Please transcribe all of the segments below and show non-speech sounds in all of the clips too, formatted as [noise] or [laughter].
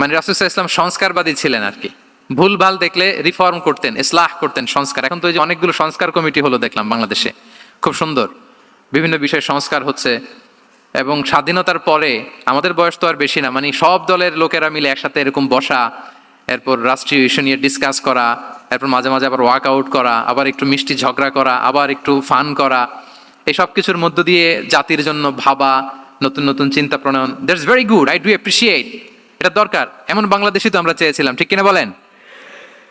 মানে রাসুসাহ ইসলাম সংস্কারবাদী ছিলেন আর কি। ভুল ভালো দেখলে রিফর্ম করতেন, ইসলাহ করতেন সংস্কার। এখন তো এই যে অনেকগুলো সংস্কার কমিটি হলো দেখলাম বাংলাদেশে। খুব সুন্দর। বিভিন্ন বিষয়ে সংস্কার হচ্ছে এবং স্বাধীনতার পরে আমাদের বয়স তো আর বেশি না মানে সব দলের লোকেরা মিলে একসাথে এরকম বসা, এরপর রাষ্ট্রীয় ইস্যু নিয়ে ডিসকাস করা, এরপর মাঝে মাঝে আবার ওয়ার্ক আউট করা, আবার একটু মিষ্টি ঝগড়া করা, আবার একটু ফান করা। এই সব কিছুর মধ্য দিয়ে জাতির জন্য ভাবা, নতুন নতুন চিন্তা প্রণয়ন that's very good I do appreciate এটা দরকার। এমন বাংলাদেশই তো আমরা চেয়েছিলাম, ঠিক কিনা বলেন?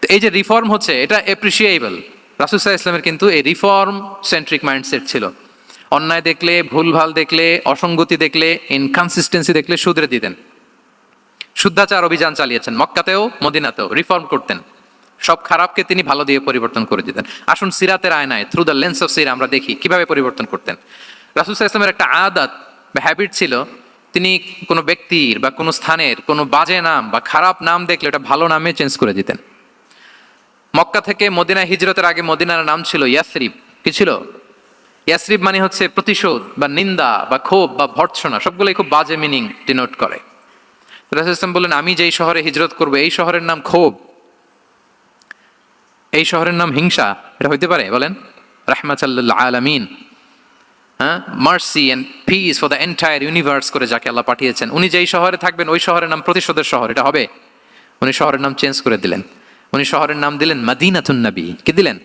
তো এই যে রিফর্ম হচ্ছে, এটা অ্যাপ্রিসিয়েবল রাসুসাহ ইসলামের কিন্তু এই রিফর্ম সেন্ট্রিক মাইন্ডসেট ছিল। অন্যায় দেখলে, ভুলভাল দেখলে, অসঙ্গতি দেখলে ইনকনসিস্টেন্সি দেখলে শুধরে দিতেন। শুদ্ধাচার অভিযান চালিয়েছেন, মক্কাতেও, মদিনাতেও রিফর্ম করতেন। সব খারাপকে তিনি ভালো দিয়ে পরিবর্তন করে দিতেন। আসুন সিরাতের আয়নায় থ্রু দ্য লেন্স অফ সিরা আমরা দেখি কীভাবে পরিবর্তন করতেন। রাসুসাহ ইসলামের একটা আদাত বা হ্যাবিট ছিল তিনি কোনো ব্যক্তির বা কোনো স্থানের কোনো বাজে নাম বা খারাপ নাম দেখলে ওটা ভালো নামে চেঞ্জ করে দিতেন। মক্কা থেকে মদিনা হিজরতের আগে মদিনার নাম ছিল ইয়াসরিব। কি ছিল? ইয়াসরিব মানে হচ্ছে প্রতিশোধ বা নিন্দা বা ক্ষোভ বা ভর্ৎসনা, সবগুলোই খুব বাজে মিনিং ডিনোট করে। রাসূল ইসলাম বললেন, আমি যেই শহরে হিজরত করব, এই শহরের নাম ক্ষোভ। এই শহরের নাম হিংসা। এটা হইতে পারে? বলেন রাহমাতাল্লাহ আলামিন। Mercy and peace for the entire universe করে যাকে আল্লাহ পাঠিয়েছেন। উনি যেই শহরে থাকবেন, ওই শহরের নাম প্রতিশোধের শহর, এটা হবে? উনি শহরের নাম চেঞ্জ করে দিলেন। উনি শহরের নাম দিলেন মাদিনাতুন নবী। কি দিলেন?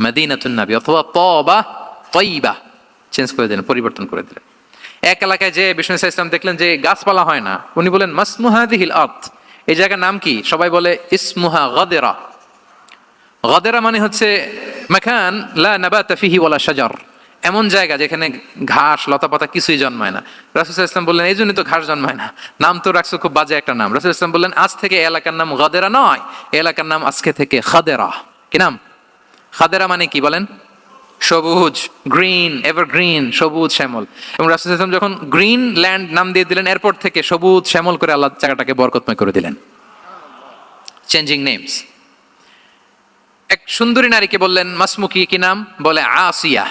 মাদিনাতুন নবী, অথবা প তবা, তৈবা চেঞ্জ করে দিলেন, পরিবর্তন করে দিলেন। এক এলাকায় যে বিষ্ণু ইসা ইসলাম দেখলেন যে গাছপালা হয় না, উনি বলেন মাসমুহাদিহিল আত এই জায়গার নাম কি? সবাই বলে, ইসমুহা গদেরা। গদেরা মানে হচ্ছে, মাখান লা নাবাতা ফিহি ওয়ালা শাজার। এমন জায়গা যেখানে ঘাস, লতাপাতা কিছুই জন্মায় না। রাসুল ইসলাম বললেন, এই জন্যই তো ঘাস জন্মায় না। নাম তো রাখছো খুব বাজে একটা নাম। রাসুল ইসলাম বললেন, আজ থেকে এলাকার নাম গদেরা নয় এলাকার নাম আজকে থেকে খাদেরা। কি নাম? খাদেরা মানে কি বলেন? সবুজ, গ্রিন এভার গ্রিন সবুজ শ্যামল। এবং রাসুল ইসলাম যখন গ্রিন ল্যান্ড নাম দিয়ে দিলেন, এরপর থেকে সবুজ শ্যামল করে আল্লাহ জায়গাটাকে বরকতময় করে দিলেন। চেঞ্জিং নেমস এক সুন্দরী নারীকে বললেন মাসমুকি কি নাম? বলে, আসিয়া।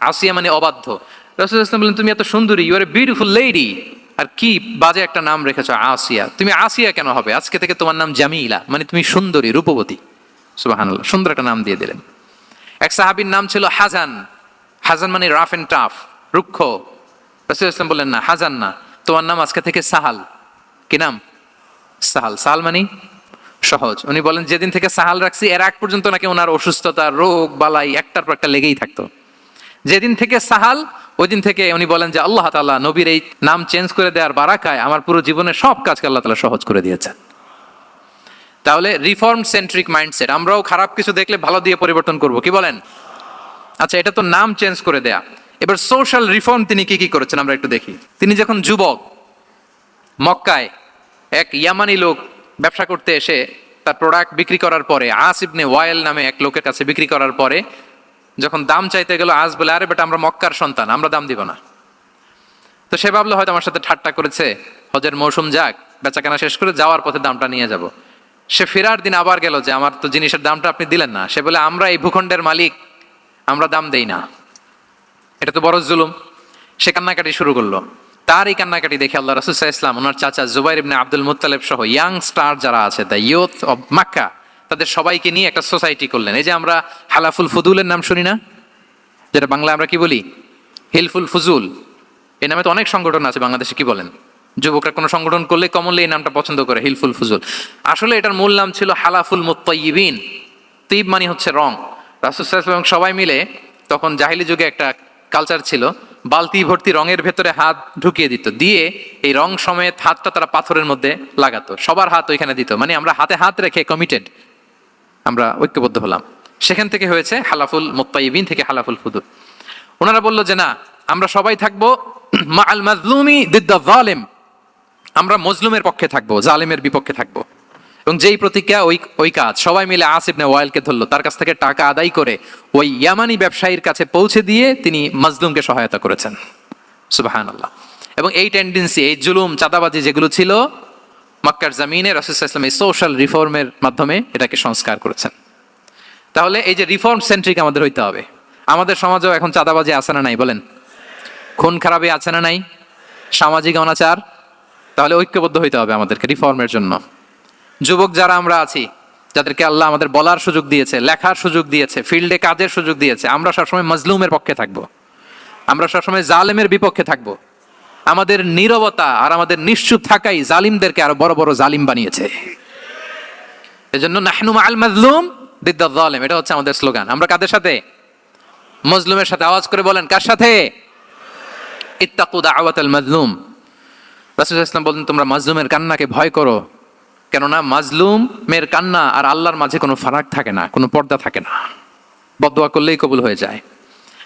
আসিয়া মানে অবাধ্য। রসুল ইসলাম বললেন, তুমি এত সুন্দরী you are a beautiful lady আর কি বাজে একটা নাম রেখেছো, আসিয়া। তুমি আসিয়া কেন হবে? আজকে থেকে তোমার নাম জামিলা মানে তুমি সুন্দরী, রূপবতী। সুবাহান্লাহ সুন্দর একটা নাম দিয়ে দিলেন। এক সাহাবীর নাম ছিল হাজান। হাজান মানে রাফ এন্ড টাফ রুক্ষ। রসুল ইসলাম বললেন, না, হাজান না, তোমার নাম আজকে থেকে সাহাল। কি নাম? সাহাল। সাহাল মানে সহজ। উনি বলেন, যেদিন থেকে সাহাল রাখছি, এর আগ পর্যন্ত নাকি ওনার অসুস্থতা, রোগ, বালাই একটার পর একটা লেগেই থাকতো। যেদিন থেকে সাহাল ওই দিন থেকে উনি বলেন যে আল্লাহ তাআলা নবীর এই নাম চেঞ্জ করে দেওয়ার বারাকায় আমার পুরো জীবনের সব কাজকে আল্লাহ তালা সহজ করে দিয়েছেন। তাহলে রিফর্ম সেন্ট্রিক মাইন্ডসেট আমরাও খারাপ কিছু দেখলে ভালো দিয়ে পরিবর্তন করব, কি বলেন? আচ্ছা এটা তো নাম চেঞ্জ করে দেয়া। এবার সোশ্যাল রিফর্ম তিনি কি কি করেছেন আমরা একটু দেখি। তিনি যখন যুবক, মক্কায় এক ইয়ামানি লোক ব্যবসা করতে এসে তার প্রোডাক্ট বিক্রি করার পরে আস ইবনে ওয়াইল নামে এক লোকের কাছে বিক্রি করার পরে যখন দাম চাইতে গেল, আজ বলে, আরে বেটা, আমরা মক্কার সন্তান, আমরা দাম দিব না। তো সে ভাবলো, হয়তো আমার সাথে ঠাট্টা করেছে। হজের মৌসুম যাক, বেচাকেনা শেষ করে যাওয়ার পথে দামটা নিয়ে যাব। সে ফেরার দিন আবার গেল যে, আমার তো জিনিসের দামটা আপনি দিলেন না। সে বলে, আমরা এই ভূখণ্ডের মালিক, আমরা দাম দেই না। এটা তো বড় জুলুম। সে কান্নাকাটি শুরু করল। তার এই কান্নাকাটি দেখে আল্লাহ রসুল্লাহ ইসলাম ওনার চাচা জুবাইর ইবনে আব্দুল মুত্তালেব সহ ইয়াং স্টার যারা আছে দ্য ইয়ুথ অব মাক্কা তাদের সবাইকে নিয়ে একটা সোসাইটি করলেন। এই যে আমরা হালাফুল ফুদুলের নাম শুনি না? যেটা বাংলা আমরা কি বলি? হিলফুল ফুজুল। এই নামে তো অনেক সংগঠন আছে বাংলাদেশে, কি বলেন? যুবকরা কোনো সংগঠন করলে কমনলি এই নামটা পছন্দ করে, হিলফুল ফুজুল। আসলে এটার মূল নাম ছিল হালাফুল মুত্তাইবিন তিব মানে হচ্ছে রং। রাসুসাল্লাম এবং সবাই মিলে তখন জাহিলি যুগে একটা কালচার ছিল, বালতি ভর্তি রঙের ভেতরে হাত ঢুকিয়ে দিত। দিয়ে এই রং সমেত হাতটা তারা পাথরের মধ্যে লাগাতো। সবার হাত ওইখানে দিত। মানে আমরা হাতে হাত রেখে কমিটেড আমরা ঐক্যবদ্ধ হলাম। সেখান থেকে হয়েছে হালাফুল মুত্তাইবিন থেকে হালাফুল ফুদুল ওনারা বলল যে, না, আমরা সবাই থাকব [clears throat] মা আল মাজলুমি দিদ্দা জালেম। আমরা মজলুমের পক্ষে থাকব, জালেমের বিপক্ষে থাকব। এবং যেই প্রতিজ্ঞা, ওই ওই কাজ, সবাই মিলে আসিফ নে ওয়াইলকে ধরলো। তার কাছ থেকে টাকা আদায় করে ওই ইয়ামানি ব্যবসায়ীর কাছে পৌঁছে দিয়ে তিনি মাজলুমকে সহায়তা করেছেন। সুবাহান আল্লাহ এবং এই টেন্ডেন্সি এই জুলুম, চাঁদাবাজি যেগুলো ছিল মক্কার জামিনে রসুল্লাহ ইসলাম এই সোশ্যাল রিফর্মের মাধ্যমে এটাকে সংস্কার করেছেন। তাহলে এই যে রিফর্ম সেন্ট্রিক আমাদের হইতে হবে। আমাদের সমাজেও এখন চাঁদাবাজি আছে না নাই বলেন? খুন খারাপি আছে না নাই? সামাজিক অনাচার? তাহলে ঐক্যবদ্ধ হইতে হবে আমাদেরকে রিফর্মের জন্য। যুবক যারা আমরা আছি, যাদেরকে আল্লাহ আমাদের বলার সুযোগ দিয়েছে, লেখার সুযোগ দিয়েছে, ফিল্ডে কাজের সুযোগ দিয়েছে, আমরা সবসময় মজলুমের পক্ষে থাকব। আমরা সবসময় জালেমের বিপক্ষে থাকব। আমাদের নীরবতা আর আমাদের নিশ্চুপ থাকাই জালিমদেরকে আরও বড় বড় জালিম বানিয়েছে। এজন্য নাহনু আল মাজলুম দিদ্দা জালেম, এটা হচ্ছে আমাদের স্লোগান। আমরা কাদের সাথে? মজলুমের সাথে। আওয়াজ করে বলেন, কার সাথে? ইত্তাকু দাওয়াত আল মাজলুম। রাসূল ইসলাম বলেন তোমরা মাজলুমের কান্নাকে ভয় করো, কেননা মাজলুমের কান্না আর আল্লাহর মাঝে কোনো ফারাক থাকে না, কোনো পর্দা থাকে না। বদোয়া করলেই কবুল হয়ে যায়।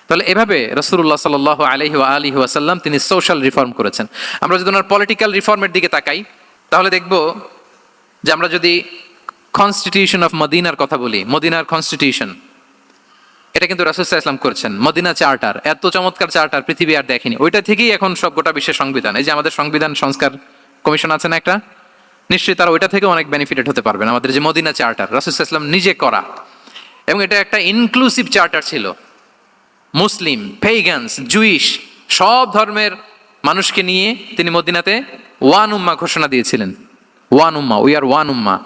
তাহলে এভাবে রসুল্লাহ সাল আলহি আলহি ওয়াসাল্লাম তিনি সোশ্যাল রিফর্ম করেছেন। আমরা যদি ওনার পলিটিক্যাল রিফর্মের দিকে তাকাই, তাহলে দেখব যে আমরা যদি কনস্টিটিউশন অফ মদিনার কথা বলি মদিনার কনস্টিটিউশন এটা কিন্তু রাসুসাহ ইসলাম করছেন। মদিনা চার্টার, এত চমৎকার চার্টার পৃথিবী আর দেখেনি। ওইটা থেকেই এখন সব গোটা বিশ্বের সংবিধান। এই যে আমাদের সংবিধান সংস্কার কমিশন আছে না একটা? নিশ্চয়ই তারা ওইটা থেকে অনেক বেনিফিটেড হতে পারবেন। আমাদের যে মদিনা চার্টার রাসুসাহ ইসলাম নিজে করা। এবং এটা একটা ইনক্লুসিভ চার্টার ছিল। মুসলিম পেগানস জুইশ সব ধর্মের মানুষকে নিয়ে তিনি মদিনাতে ওয়ান উম্মা ঘোষণা দিয়েছিলেন। One Umma we are one উম্মা।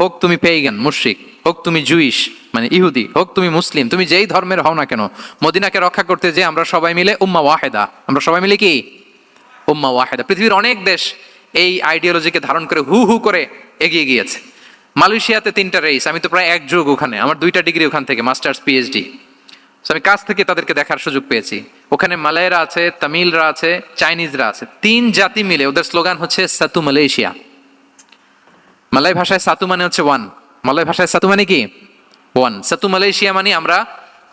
হোক তুমি পেগান মুশরিক, হোক তুমি জুইশ মানে ইহুদি, হোক তুমি মুসলিম, তুমি যেই ধর্মের হও না কেন, মদিনাকে রক্ষা করতে যে আমরা সবাই মিলে উম্মা ওয়াহেদা। আমরা সবাই মিলে কি? উম্মা ওয়াহেদা। পৃথিবীর অনেক দেশ এই আইডিওলজিকে ধারণ করে হু হু করে এগিয়ে গিয়েছে। মালয়েশিয়াতে তিনটা রেস আমি তো প্রায় এক যুগ ওখানে, আমার দুইটা ডিগ্রি ওখান থেকে মাস্টার্স পিএইচডি আমি কাছ থেকে তাদেরকে দেখার সুযোগ পেয়েছি। ওখানে মালয়েরা আছে, তামিলরা আছে, চাইনিজরা আছে। তিন জাতি মিলে ওদের স্লোগান হচ্ছে সাতু মালয়েশিয়া। মালয় ভাষায় সাতু মানে হচ্ছে ওয়ান মালয় ভাষায় সাতু মানে কি? ওয়ান সাতু মালয়েশিয়া মানে আমরা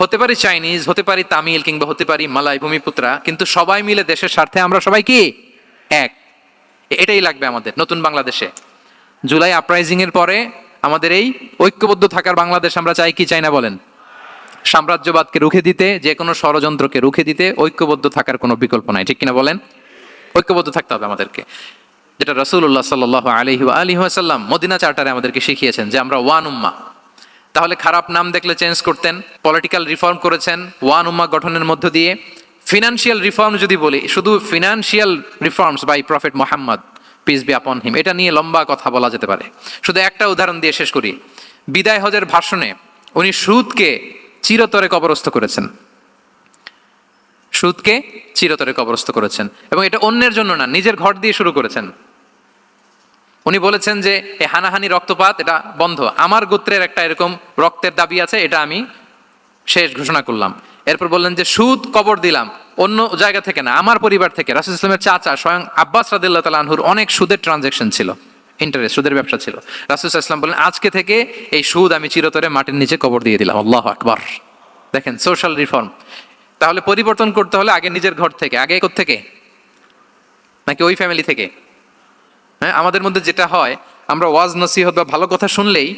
হতে পারি চাইনিজ, হতে পারি তামিল কিংবা হতে পারি মালয় ভূমিপুত্রা, কিন্তু সবাই মিলে দেশের স্বার্থে আমরা সবাই কি? এক। এটাই লাগবে আমাদের নতুন বাংলাদেশে। জুলাই আপরাইজিং এর পরে আমাদের এই ঐক্যবদ্ধ থাকার বাংলাদেশ আমরা চাই কি, চাই না বলেন? সাম্রাজ্যবাদকে রুখে দিতে যে কোনো ষড়যন্ত্রকে রুখে দিতে ঐক্যবদ্ধ থাকার কোনো বিকল্প নাই। ঠিক কিনা বলেন? ঐক্যবদ্ধ থাকতে হবে আমাদেরকে। যেটা রসুল্লাহ সাল আলহি আলী সাল্লাম মদিনা চার্টারে আমাদেরকে শিখিয়েছেন যে আমরা ওয়ান উম্মা। তাহলে খারাপ নাম দেখলে চেঞ্জ করতেন, পলিটিক্যাল রিফর্ম করেছেন ওয়ান উম্মা গঠনের মধ্য দিয়ে। ফিনান্সিয়াল রিফর্ম যদি বলি, শুধু financial reforms by prophet Mohammad peace be upon him এটা নিয়ে লম্বা কথা বলা যেতে পারে। শুধু একটা উদাহরণ দিয়ে শেষ করি। বিদায় হজের ভাষণে উনি সুদকে চিরতরে কবরস্থ করেছেন। সুদকে চিরতরে কবরস্থ করেছেন। এবং এটা অন্যের জন্য না, নিজের ঘর দিয়ে শুরু করেছেন। উনি বলেছেন যে এই হানাহানি রক্তপাত, এটা বন্ধ। আমার গোত্রের একটা এরকম রক্তের দাবি আছে, এটা আমি শেষ ঘোষণা করলাম। এরপর বললেন যে, সুদ, কবর দিলাম। অন্য জায়গা থেকে না, আমার পরিবার থেকে, রাসুল ইসলামের চাচা স্বয়ং আব্বাস রাদিল্লাহ তাল আনহুর অনেক সুদের ট্রানজেকশন ছিল। ইন্টারেস্ট সুদের ব্যবসা ছিল। রাসুল ইসলাম বললেন, আজকে থেকে এই সুদ আমি চিরতরে মাটির নিচে কবর দিয়ে দিলাম। আল্লাহ আকবর। দেখেন সোশ্যাল রিফর্ম তাহলে পরিবর্তন করতে হলে আগে নিজের ঘর থেকে, আগে থেকে নাকি ওই ফ্যামিলি থেকে? হ্যাঁ আমাদের মধ্যে যেটা হয়, আমরা ওয়াজ, নসিহত বা ভালো কথা শুনলেই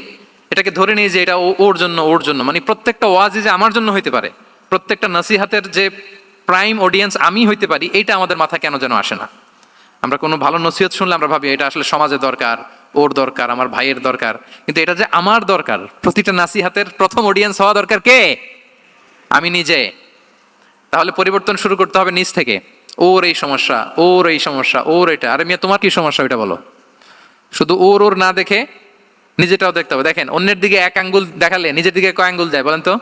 এটাকে ধরে নিই যে এটা ওর জন্য ওর জন্য। মানে প্রত্যেকটা ওয়াজই যে আমার জন্য হইতে পারে, প্রত্যেকটা নসিহাতের যে প্রাইম অডিয়েন্স আমি হইতে পারি, এইটা আমাদের মাথা কেন যেন আসে না? আমরা কোনো ভালো নসিহত শুনলে আমরা ভাবি, এটা আসলে সমাজে দরকার, ওর দরকার, আমার ভাইয়ের দরকার। কিন্তু এটা যে আমার দরকার, প্রতিটা নাসিহাতের প্রথম অডিয়েন্স হওয়া দরকার কে? আমি নিজে। তাহলে পরিবর্তন শুরু করতে হবে নিজ থেকে। ওর এই সমস্যা, ওর এই সমস্যা, ওর এটা। আরে মিয়া, তোমার কি সমস্যা ওইটা বলো। শুধু ওর ওর না দেখে নিজেটাও দেখতে হবে। দেখেন, অন্যের দিকে এক আঙ্গুল দেখালে নিজের দিকে কয় আঙ্গুল যায় বলেন তো?